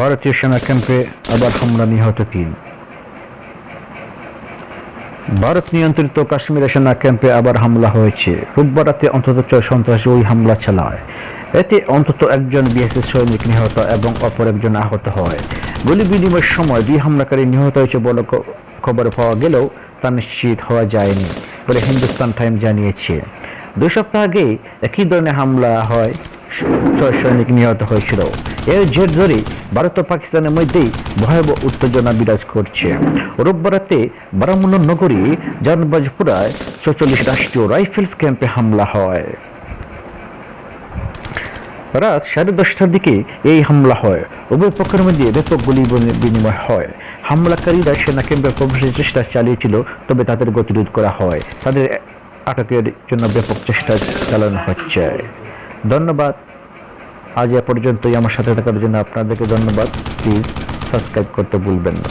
ভারতীয় সেনা ক্যাম্পে আবার হামলা নিহত তিন। ভারত নিয়ন্ত্রিত কাশ্মীরের সেনা ক্যাম্পে আবার হামলা হয়েছে। রোববার রাতে অন্তত ছয় সন্ত্রাসী ওই হামলা চালায়। এতে অন্তত একজন বিএসএস সৈনিক নিহত এবং অপর একজন আহত হয়। গুলি বিনিময়ের সময় দুই হামলাকারী নিহত হয়েছে বলে খবর পাওয়া গেলেও তা নিশ্চিত হওয়া যায়নি বলে হিন্দুস্তান টাইম জানিয়েছে। দুই সপ্তাহ আগে একই ধরনের হামলা হয় সৈনিক নিহত হয়েছিল। এর জের ধরে ভারত ও পাকিস্তানের মধ্যেই ভয়াবহ উত্তেজনা বিরাজ করছে। রোববার রাতে বারামুল্লা নগরী, জানবাজপুরায় চৌচল্লিশ রাষ্ট্রীয় রাইফেলস ক্যাম্পে হামলা হয়। রাত সাড়ে দশটার দিকে এই হামলা হয়। উভয় পক্ষের মধ্যে ব্যাপক গুলি বিনিময় হয়। হামলাকারীরা সেনা ক্যাম্পে প্রবেশের চেষ্টা চালিয়েছিল, তবে তাদের গতিরোধ করা হয়। তাদের আটকের জন্য ব্যাপক চেষ্টা চালানো হচ্ছে। ধন্যবাদ। আজ এ পর্যন্তই আমার সাথে থাকার জন্য আপনাদেরকে ধন্যবাদ। প্লিজ সাবস্ক্রাইব করতে ভুলবেন না।